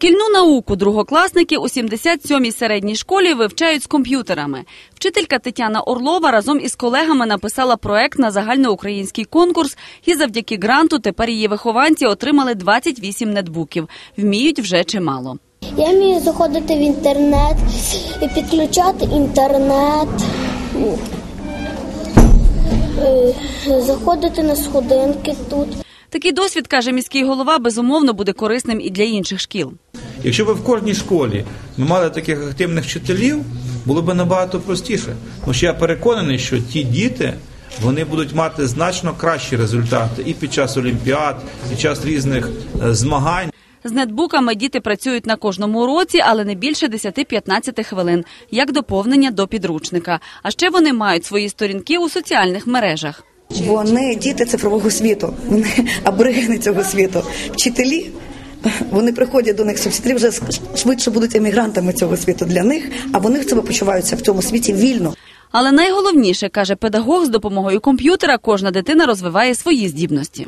Шкільну науку другокласники у 77-й середній школі вивчають з комп'ютерами. Вчителька Тетяна Орлова разом із колегами написала проект на загальноукраїнський конкурс, і завдяки гранту тепер її вихованці отримали 28 нетбуків. Вміють вже чимало. Я вмію заходити в інтернет, і підключати інтернет, е, заходити на сходинки тут. Такий досвід, каже міський голова, безумовно буде корисним і для інших шкіл. Якщо б в кожній школі ми мали таких активних вчителів, було б набагато простіше. Тому що я переконаний, що ті діти вони будуть мати значно кращі результати і під час олімпіад, і під час різних е, змагань. З нетбуками діти працюють на кожному уроці, але не більше 10-15 хвилин, як доповнення до підручника. А ще вони мають свої сторінки у соціальних мережах. Вони діти цифрового світу, вони аборигени цього світу. Вчителі. Вони приходять до них, що вже швидше будуть емігрантами цього світу для них, а вони в себе почуваються в цьому світі вільно. Але найголовніше каже педагог з допомогою комп'ютера, кожна дитина розвиває свої здібності.